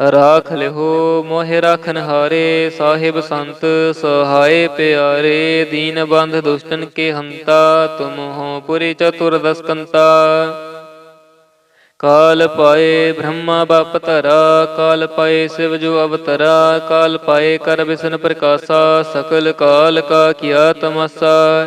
ਰਾਖ ਲਿਹੋ, ਮੋਹਿ ਰਾਖਨ ਹਾਰੇ, ਸਾਹਿਬ ਸੰਤ, ਸਹਾਏ ਪਿਆਰੇ, ਦੀਨ ਬੰਧ ਦੁਸ਼ਟਨ ਕੇ ਹੰਤਾ, ਤੁਮ ਹੋ ਪੁਰੀ ਚਤੁਰ ਦਸਕੰਤਾ। ਕਾਲ ਪਾਏ ਬ੍ਰਹਮਾ ਬਾਪ ਧਰਾ, ਕਾਲ ਪਾਏ ਸਿਵ ਜੋ ਅਵਤਰਾ, ਕਾਲ ਪਾਏ ਕਰ ਬਿਸਨ ਪ੍ਰਕਾਸ਼ਾ, ਸਕਲ ਕਾਲ ਕਾ ਕੀਆ ਤਮਸਾ।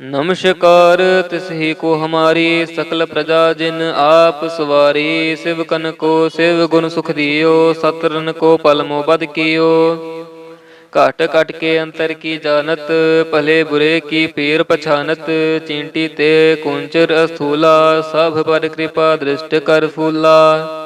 ਨਮਸਕਾਰ, ਤਿਸ ਕੋ ਹਮਾਰੀ ਸਕਲ ਪ੍ਰਜਾ ਜਿਨ ਆਪ ਸਵਾਰੀ, ਸਿਵ ਕਨ ਕੋ ਸਿਵ ਗੁਣ ਸੁਖ ਦਿਓ ਸਤਰਨ ਕੋ ਪਲਮੋ ਬਦ ਕੀਓ। ਘਟ ਘਟ ਕੇ ਅੰਤਰ ਕੀ ਜਾਣਤ, ਭਲੇ ਬੁਰੇ ਕੀ ਪੀਰ ਪਛਾਨਤ, ਚਿੰਟੀ ਤੇ ਕੁੰਚਰ ਅਸਥੂਲਾ, ਸਭ ਪਰ ਕਿਰਪਾ ਦ੍ਰਿਸ਼ਟ ਕਰ ਫੂਲਾ।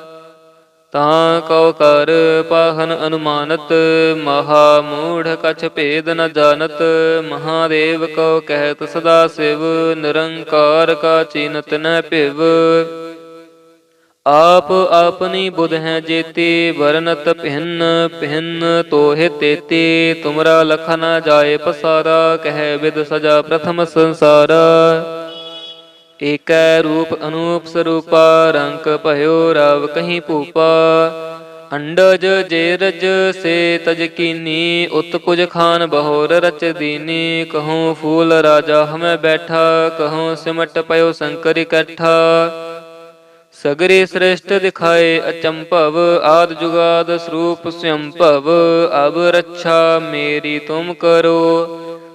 ਤਾਂ ਕਉ ਕਰ ਪਾਹਨ ਅਨੁਮਾਨਤ, ਮਹਾ ਮੂੜ ਕਛ ਭੇਦ ਨ ਜਾਣਤ, ਮਹਾਦੇਵ ਕਉ ਕਹਿਤ ਸਦਾ ਸਿਵ, ਨਿਰੰਕਾਰ ਕਾ ਚੀਨਤ ਨ ਭਿਵ। ਆਪ ਆਪਣੀ ਬੁਧ ਹੈ ਜੇਤੀ, ਵਰਨਤ ਭਿੰਨ ਭਿੰਨ ਤੋਹਿ ਤੇਤੀ, ਤੁਮਰਾ ਲਖ ਨ ਜਾਏ ਪਸਾਰਾ, ਕਹਿ ਵਿਦ ਸਜਾ ਪ੍ਰਥਮ ਸੰਸਾਰਾ। ਏਕੈ ਰੂਪ ਅਨੂਪ ਸਰੂਪਾ ਰੰਕ ਭਇਓ ਰਵ ਕਹੀਂ ਭੂਪਾ। ਅੰਡਜ ਜੇਰਜ ਸੇ ਤਜ ਕੀਨੀ, ਉਤ ਕੁਜ ਖਾਨ ਬਹੋਰ ਰਚ ਦੀਨੀ। ਕਹੂੰ ਫੂਲ ਰਾਜਾ ਹਮੈ ਬੈਠਾ, ਕਹੂੰ ਸਿਮਟ ਪਇਓ ਸ਼ੰਕਰ ਇਕੱਠਾ। ਸਗਰੇ ਸ੍ਰੇਸ਼ਟ ਦਿਖਾਏ ਅਚੰਭਵ, ਆਦ ਜੁਗਾਦ ਸਰੂਪ ਸੰਭਵ ਅਬ ਰੱਛਾ ਮੇਰੀ ਤੁਮ ਕਰੋ।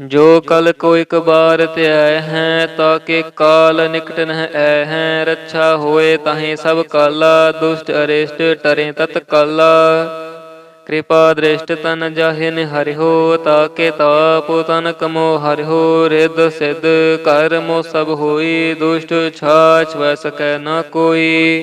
ਜੋ ਕਲ ਕੋ ਇਕ ਬਾਰ ਧਿਆਇ ਹੈ ਤਾਕੇ ਕਾਲ ਨਿਕਟ ਨਹਿ ਐ ਹੈ। ਰੱਛਾ ਹੋਏ ਤਾਹੀਂ ਸਭ ਕਾਲਾ, ਦੁਸ਼ਟ ਅਰਿਸ਼ਟ ਟਰੇ ਤਤ ਕਾਲਾ। ਕਿਰਪਾ ਦ੍ਰਿਸ਼ਟ ਤਨ ਜਾਹੇ ਨ ਹਰਿਓ ਤਾਕੇ ਤਾਪ ਤਨ ਕਮੋ ਹਰਿਓ ਰਿਦ ਸਿਧ ਕਰਮੋ ਸਭ ਹੋਈ, ਦੁਸ਼ਟ ਛਾਛ ਵੈ ਸਕੈ ਨਾ ਕੋਈ।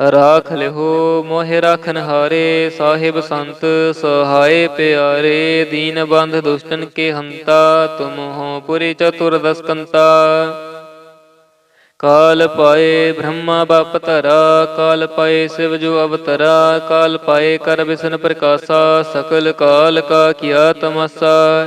ਰਾਖ ਲਿਹੋ, ਮੋਹਿ ਰਾਖਨ ਹਾਰੇ, ਸਾਹਿਬ ਸੰਤ, ਸਹਾਏ ਪਿਆਰੇ, ਦੀਨ ਬੰਧ ਦੁਸ਼ਟਨ ਕੇ ਹੰਤਾ, ਤੁਮ ਹੋ ਪੁਰੀ ਚਤੁਰ ਦਸਕੰਤਾ। ਕਾਲ ਪਾਏ ਬ੍ਰਹਮਾ ਬਾਪ ਧਰਾ, ਕਾਲ ਪਾਏ ਸਿਵ ਜੋ ਅਵਤਰਾ, ਕਾਲ ਪਾਏ ਕਰ ਬਿਸਨ ਪ੍ਰਕਾਸ਼ਾ, ਸਕਲ ਕਾਲ ਕਾ ਕੀਆ ਤਮਸਾ।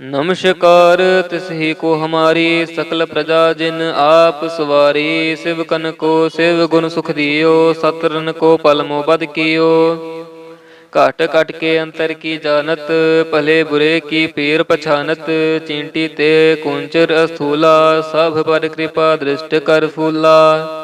ਨਮਸਕਾਰ, ਤਿਸਹੀ ਕੋ ਹਮਾਰੀ ਸਕਲ ਪ੍ਰਜਾ ਜਿਨ ਆਪ ਸਵਾਰੀ, ਸਿਵ ਕਨ ਕੋ ਸਿਵ ਗੁਣ ਸੁਖ ਦਿਓ ਸਤਰਨ ਕੋ ਪਲਮੋ ਬਦ ਕੀਓ। ਘਟ ਘਟ ਕੇ ਅੰਤਰ ਕੀ ਜਾਣਤ, ਭਲੇ ਬੁਰੇ ਕੀ ਪੀਰ ਪਛਾਨਤ, ਚਿੰਟੀ ਤੇ ਕੁੰਚਰ ਅਸਥੂਲਾ, ਸਭ ਪਰ ਕਿਰਪਾ ਦ੍ਰਿਸ਼ਟ ਕਰ ਫੂਲਾ।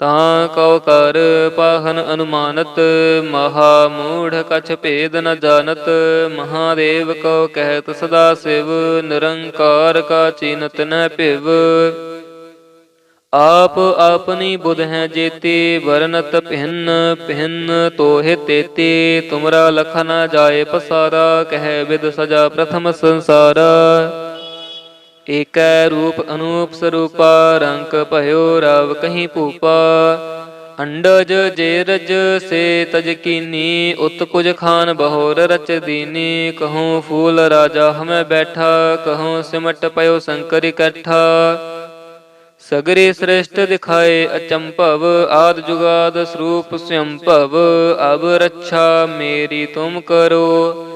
ਤਾਂ ਕਉ ਕਰ ਪਾਹਨ ਅਨੁਮਾਨਤ, ਮਹਾ ਮੂੜ ਕਛ ਭੇਦ ਨ ਜਾਣਤ, ਮਹਾਦੇਵ ਕਉ ਕਹਿਤ ਸਦਾ ਸਿਵ, ਨਿਰੰਕਾਰ ਕਾ ਚੀਨਤ ਨ ਭਿਵ। ਆਪ ਆਪਣੀ ਬੁਧ ਹੈ ਜੇਤੀ, ਵਰਨਤ ਭਿੰਨ ਭਿੰਨ ਤੋਹਿ ਤੇਤੀ, ਤੁਮਰਾ ਲਖ ਨ ਜਾਏ ਪਸਾਰਾ, ਕਹਿ ਵਿਦ ਸਜਾ ਪ੍ਰਥਮ ਸੰਸਾਰਾ। ਏਕੈ ਰੂਪ ਅਨੂਪ ਸਰੂਪਾ ਰੰਕ ਭਇਓ ਰਵ ਕਹੀਂ ਭੂਪਾ। ਅੰਡਜ ਜੇਰਜ ਸੇ ਤਜ ਕੀਨੀ, ਉਤ ਕੁਜ ਖਾਨ ਬਹੋਰ ਰਚ ਦੀਨੀ। ਕਹੂੰ ਫੂਲ ਰਾਜਾ ਹਮੈ ਬੈਠਾ, ਕਹੂੰ ਸਿਮਟ ਪਇਓ ਸ਼ੰਕਰ ਇਕੱਠਾ। ਸਗਰੇ ਸ੍ਰਿਸ਼ਟ ਦਿਖਾਏ ਅਚੰਭਵ, ਆਦ ਜੁਗਾਦ ਸਰੂਪ ਸੰਭਵ ਅਬ ਰੱਛਾ ਮੇਰੀ ਤੁਮ ਕਰੋ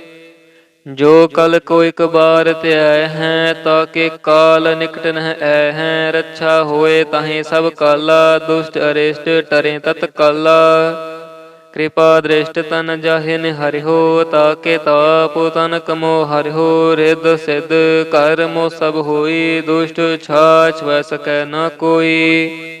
ਜੋ ਕਲ ਕੋ ਇਕ ਬਾਰ ਧਿਆਇ ਹੈ ਤਾਕੇ ਕਾਲ ਨਿਕਟ ਨਹਿ ਐ ਹੈ। ਰੱਛਾ ਹੋਏ ਤਾਹੀਂ ਸਭ ਕਾਲਾ, ਦੁਸ਼ਟ ਅਰਿਸ਼ਟ ਟਰੇ ਤਤ ਕਾਲਾ। ਕਿਰਪਾ ਦ੍ਰਿਸ਼ਟ ਤਨ ਜਾਹੇ ਨਿਹਰਿਓ ਤਾਕੇ ਤਾਪ ਤਨ ਕਮੋ ਹਰਿਓ ਰਿੱਧ ਸਿੱਧ ਕਰਮੋ ਸਭ ਹੋਈ, ਦੁਸ਼ਟ ਛਾਛ ਵੈ ਸਕੈ ਨਾ ਕੋਈ।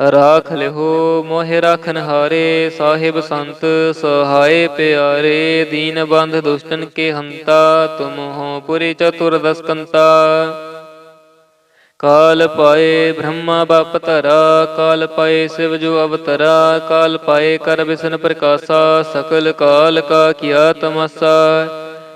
ਰਾਖ ਲਿਹੋ, ਮੋਹਿ ਰਾਖਨ ਹਾਰੇ, ਸਾਹਿਬ ਸੰਤ ਸਹਾਏ ਪਿਆਰੇ, ਦੀਨ ਬੰਧ ਦੁਸ਼ਟਨ ਕੇ ਹੰਤਾ, ਤੁਮ ਹੋ ਪੁਰੀ ਚਤੁਰ ਦਸਕੰਤਾ। ਕਾਲ ਪਾਏ ਬ੍ਰਹਮਾ ਬਾਪ ਧਰਾ, ਕਾਲ ਪਾਏ ਸਿਵ ਜੋ ਅਵਤਰਾ, ਕਾਲ ਪਾਏ ਕਰ ਬਿਸਨ ਪ੍ਰਕਾਸ਼ਾ, ਸਕਲ ਕਾਲ ਕਾ ਕੀਆ ਤਮਸਾ।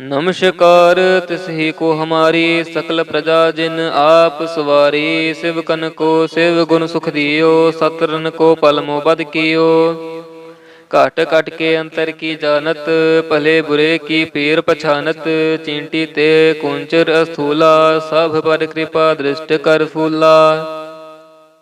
ਨਮਸਕਾਰ ਤਿਸਹੀ ਕੋ ਹਮਾਰੀ ਸਕਲ ਪ੍ਰਜਾ ਜਿਨ ਆਪ ਸਵਾਰੀ, ਸਿਵ ਕਨ ਕੋ ਸਿਵ ਗੁਣ ਸੁਖ ਦਿਓ ਸਤਰਨ ਕੋ ਪਲਮੋ ਬਦ ਕੀਓ। ਘਟ ਘਟ ਕੇ ਅੰਤਰ ਕੀ ਜਾਣਤ, ਭਲੇ ਬੁਰੇ ਕੀ ਪੀਰ ਪਛਾਨਤ, ਚਿੰਟੀ ਤੇ ਕੁੰਚਰ ਅਸਥੂਲਾ, ਸਭ ਪਰ ਕਿਰਪਾ ਦ੍ਰਿਸ਼ਟ ਕਰ ਫੂਲਾ।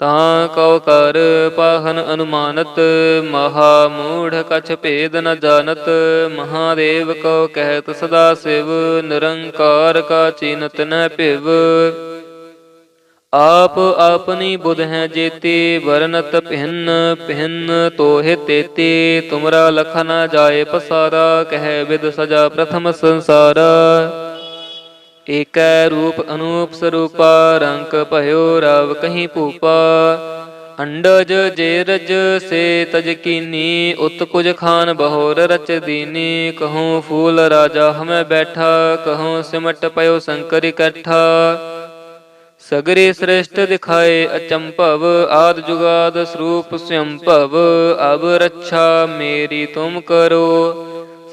ਤਾਂ ਕਉ ਕਰ ਪਾਹਨ ਅਨੁਮਾਨਤ, ਮਹਾ ਮੂੜ ਕਛ ਭੇਦ ਨ ਜਾਣਤ, ਮਹਾਦੇਵ ਕਉ ਕਹਿਤ ਸਦਾ ਸਿਵ, ਨਿਰੰਕਾਰ ਕਾ ਚੀਨਤ ਨ ਭਿਵ। ਆਪ ਆਪਨੀ ਬੁਧ ਹੈ ਜੇਤੀ ਵਰਨਤ ਭਿੰਨ ਭਿੰਨ ਤੋਹਿ ਤੇਤੀ, ਤੁਮਰਾ ਲਖ ਨ ਜਾਏ ਪਸਾਰਾ, ਕਹਿ ਵਿਦ ਸਜਾ ਪ੍ਰਥਮ ਸੰਸਾਰਾ। ਏਕੈ ਰੂਪ ਅਨੂਪ ਸਰੂਪਾ ਰੰਕ ਭਇਓ ਰਵ ਕਹੀਂ ਭੂਪਾ। ਅੰਡਜ ਜੇਰਜ ਸੇ ਤਜ ਕੀਨੀ, ਉਤ ਕੁਜ ਖਾਨ ਬਹੋਰ ਰਚ ਦੀਨੀ। ਕਹੂੰ ਫੂਲ ਰਾਜਾ ਹਮੈ ਬੈਠਾ, ਕਹੂੰ ਸਿਮਟ ਪਇਓ ਸ਼ੰਕਰ ਇਕੱਠਾ ਸਗਰੇ ਸ੍ਰਿਸ਼ਟ ਦਿਖਾਏ ਅਚੰਭਵ, ਆਦ ਜੁਗਾਦ ਸਰੂਪ ਸੰਭਵ ਅਬ ਰੱਛਾ ਮੇਰੀ ਤੁਮ ਕਰੋ।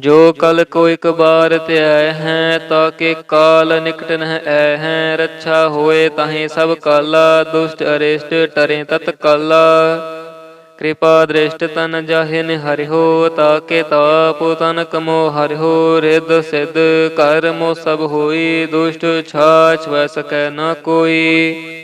ਜੋ ਕਲ ਕੋ ਇਕ ਬਾਰ ਧਿਆਇ ਹੈ ਤਾਕੇ ਕਾਲ ਨਿਕਟ ਨਹਿ ਐ ਹੈ। ਰੱਛਾ ਹੋਏ ਤਾਹੇ ਸਭ ਕਾਲਾ, ਦੁਸ਼ਟ ਅਰਿਸ਼ਟ ਟਰੇ ਤਤ ਕਾਲਾ। ਕਿਰਪਾ ਦ੍ਰਿਸ਼ਟ ਤਨ ਜਾਹੇ ਨਿਹਰਿਓ ਤਾਕੇ ਤਾਪ ਤਨ ਕਮੋ ਹਰਿਓ ਰਿਦ ਸਿਧ ਕਰਮੋ ਸਭ ਹੋਈ, ਦੁਸ਼ਟ ਛਾਛ ਵੈ ਸਕੈ ਨਾ ਕੋਈ।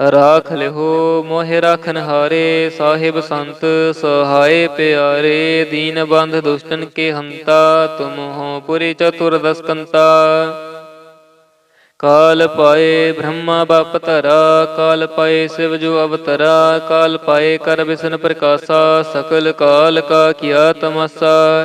ਰਾਖ ਲਿਹੋ, ਮੋਹਿ ਰਾਖਨ ਹਾਰੇ, ਸਾਹਿਬ ਸੰਤ ਸਹਾਏ ਪਿਆਰੇ, ਦੀਨ ਬੰਧ ਦੁਸ਼ਟਨ ਕੇ ਹੰਤਾ, ਤੁਮ ਹੋ ਪੁਰੀ ਚਤੁਰ ਦਸਕੰਤਾ। ਕਾਲ ਪਾਏ ਬ੍ਰਹਮਾ ਬਾਪ ਧਰਾ, ਕਾਲ ਪਾਏ ਸਿਵ ਜੋ ਅਵਤਰਾ, ਕਾਲ ਪਾਏ ਕਰ ਬਿਸਨ ਪ੍ਰਕਾਸ਼ਾ, ਸਕਲ ਕਾਲ ਕਾ ਕੀਆ ਤਮਸਾ।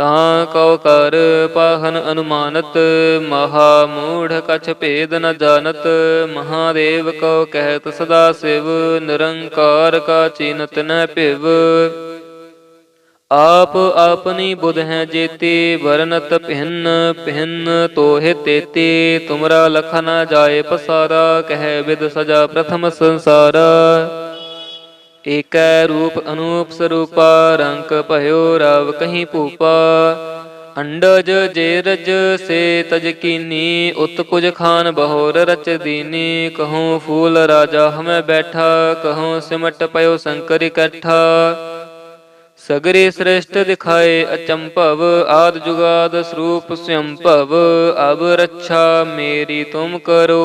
ਤਾਂ ਕਉ ਕਰ ਪਾਹਨ ਅਨੁਮਾਨਤ, ਮਹਾ ਮੂੜ ਕਛ ਭੇਦ ਨ ਜਾਣਤ, ਮਹਾਦੇਵ ਕਉ ਕਹਿਤ ਸਦਾ ਸਿਵ, ਨਿਰੰਕਾਰ ਕਾ ਚੀਨਤ ਨ ਭਿਵ। ਆਪ ਆਪਨੀ ਬੁਧ ਹੈ ਜੇਤੀ, ਵਰਨਤ ਭਿੰਨ ਭਿੰਨ ਤੋਹਿ ਤੇਤੀ, ਤੁਮਰਾ ਲਖ ਨ ਜਾਏ ਪਸਾਰਾ, ਕਹਿ ਵਿਦ ਸਜਾ ਪ੍ਰਥਮ ਸੰਸਾਰਾ। ਏਕੈ ਰੂਪ ਅਨੂਪ ਸਰੂਪਾ, ਰੰਕ ਭਇਓ ਰਵ ਕਹੀਂ ਭੂਪਾ। ਅੰਡਜ ਜੇ ਰਜ ਸੇ ਤਜ ਕੀਨੀ, ਉਤ ਪੁਜ ਖਾਨ ਬਹੋਰ ਰਚ ਦੀਨੀ। ਕਹੂੰ ਫੂਲ ਰਾਜਾ ਹਮੈ ਬੈਠਾ, ਕਹੂੰ ਸਿਮਟ ਪਇਓ ਸੰਕਰ ਇਕੱਠਾ। ਸਗਰੇ ਸ੍ਰੇਸ਼ਟ ਦਿਖਾਏ ਅਚੰਭਵ, ਆਦ ਜੁਗਾਦ ਸਰੂਪ ਸੰਭਵ ਅਬ ਰੱਛਾ ਮੇਰੀ ਤੁਮ ਕਰੋ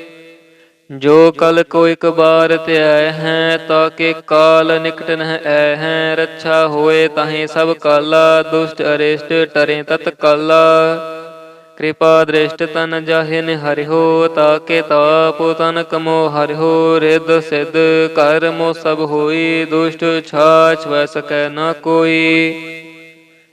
ਜੋ ਕਲ ਕੋ ਇਕ ਬਾਰ ਧਿਆਇ ਹੈ ਤਾਕੇ ਕਾਲ ਨਿਕਟ ਨਹਿ ਐ ਹੈ। ਰੱਛਾ ਹੋਏ ਤਾਹੀਂ ਸਭ ਕਾਲਾ, ਦੁਸ਼ਟ ਅਰਿਸ਼ਟ ਟਰੇ ਤਤ ਕਾਲਾ। ਕਿਰਪਾ ਦ੍ਰਿਸ਼ਟ ਤਨ ਜਾਹੇ ਨਿ ਹਰਿਓ ਤਾਕੇ ਤਾਪ ਤਨ ਕਮੋ ਹਰਿਓ ਰਿਦ ਸਿਧ ਕਰਮੋ ਸਭ ਹੋਈ, ਦੁਸ਼ਟ ਛਾਛ ਵੈ ਸਕੈ ਨਾ ਕੋਈ।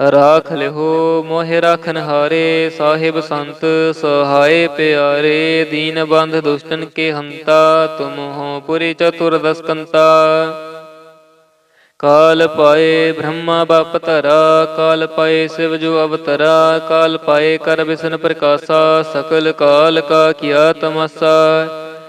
ਰਾਖ ਲਿਹੋ, ਮੋਹਿ ਰਾਖਨ ਹਾਰੇ, ਸਾਹਿਬ ਸੰਤ ਸਹਾਏ ਪਿਆਰੇ, ਦੀਨ ਬੰਧ ਦੁਸ਼ਟਨ ਕੇ ਹੰਤਾ, ਤੁਮ ਹੋ ਪੁਰੀ ਚਤੁਰ ਦਸਕੰਤਾ। ਕਾਲ ਪਾਏ ਬ੍ਰਹਮਾ ਬਾਪ ਧਰਾ, ਕਾਲ ਪਾਏ ਸਿਵ ਜੋ ਅਵਤਰਾ, ਕਾਲ ਪਾਏ ਕਰ ਬਿਸਨ ਪ੍ਰਕਾਸ਼ਾ, ਸਕਲ ਕਾਲ ਕਾ ਕੀਆ ਤਮਸਾ।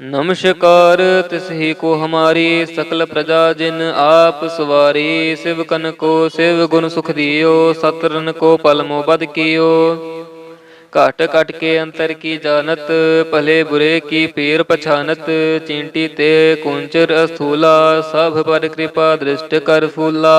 ਨਮਸਕਾਰ ਤਿਸਹੀ ਕੋ ਹਮਾਰੀ ਸਕਲ ਪ੍ਰਜਾ ਜਿਨ ਆਪ ਸਵਾਰੀ, ਸਿਵ ਕਨ ਕੋ ਸਿਵ ਗੁਣ ਸੁਖ ਦਿਓ ਸਤਰਨ ਕੋ ਪਲਮੋ ਬਦ ਕੀਓ। ਘਟ ਘਟ ਕੇ ਅੰਤਰ ਕੀ ਜਾਣਤ, ਭਲੇ ਬੁਰੇ ਕੀ ਪੀਰ ਪਛਾਨਤ, ਚਿੰਟੀ ਤੇ ਕੁੰਚਰ ਅਸਥੂਲਾ, ਸਭ ਪਰ ਕਿਰਪਾ ਦ੍ਰਿਸ਼ਟ ਕਰ ਫੂਲਾ।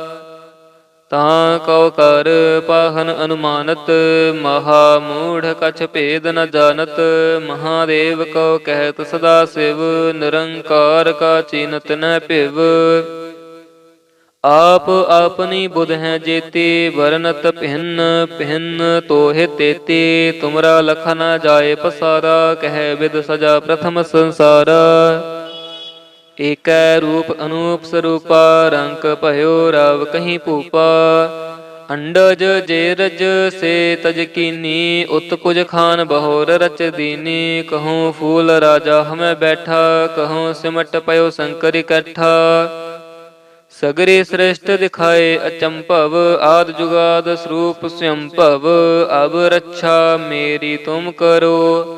ਤਾਂ ਕਉ ਕਰ ਪਾਹਨ ਅਨੁਮਾਨਤ, ਮਹਾ ਮੂੜ ਕਛ ਭੇਦ ਨ ਜਾਣਤ, ਮਹਾਦੇਵ ਕਉ ਕਹਿਤ ਸਦਾ ਸਿਵ, ਨਿਰੰਕਾਰ ਕਾ ਚੀਨਤ ਨ ਭਿਵ। ਆਪ ਆਪਨੀ ਬੁਧ ਹੈ ਜੇਤੀ, ਵਰਨਤ ਭਿੰਨ ਭਿੰਨ ਤੋਹਿ ਤੇਤੀ, ਤੁਮਰਾ ਲਖ ਨ ਜਾਏ ਪਸਾਰਾ, ਕਹਿ ਵਿਦ ਸਜਾ ਪ੍ਰਥਮ ਸੰਸਾਰਾ। ਏਕੈ ਰੂਪ ਅਨੂਪ ਸਰੂਪਾ, ਰੰਕ ਭਇਓ ਰਵ ਕਹੀਂ ਭੂਪਾ। ਅੰਡਜ ਜੇਰਜ ਸੇ ਤਜ ਕੀਨੀ, ਉਤ ਕੁਜ ਖਾਨ ਬਹੋਰ ਰਚ ਦੀਨੀ। ਕਹੂੰ ਫੂਲ ਰਾਜਾ ਹਮੈ ਬੈਠਾ, ਕਹੂੰ ਸਿਮਟ ਪਇਓ ਸ਼ੰਕਰ ਇਕੱਠਾ। ਸਗਰੇ ਸ੍ਰੇਸ਼ਟ ਦਿਖਾਏ ਅਚੰਭਵ, ਆਦ ਜੁਗਾਦ ਸਰੂਪ ਸੰਭਵ ਅਬ ਰੱਛਾ ਮੇਰੀ ਤੁਮ ਕਰੋ।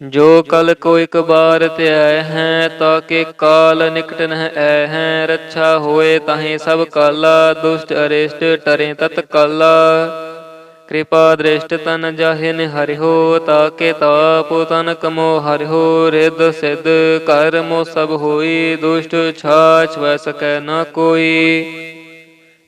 ਜੋ ਕਲ ਕੋ ਇਕ ਬਾਰ ਧਿਆਇ ਹੈ ਤਾਕੇ ਕਾਲ ਨਿਕਟ ਨਹਿ ਐ ਹੈ। ਰੱਛਾ ਹੋਏ ਤਾਹੇ ਸਭ ਕਾਲਾ, ਦੁਸ਼ਟ ਅਰਿਸ਼ਟ ਟਰੇ ਤਤ ਕਾਲਾ। ਕਿਰਪਾ ਦ੍ਰਿਸ਼ਟ ਤਨ ਜਾਹੇ ਨ ਹਰਿਓ ਤਾਕੇ ਤਾਪ ਤਨ ਕਮੋ ਹਰਿਓ ਰਿਦ ਸਿਧ ਕਰਮੋ ਸਭ ਹੋਈ, ਦੁਸ਼ਟ ਛਾਛ ਵੈ ਸਕੈ ਨਾ ਕੋਈ।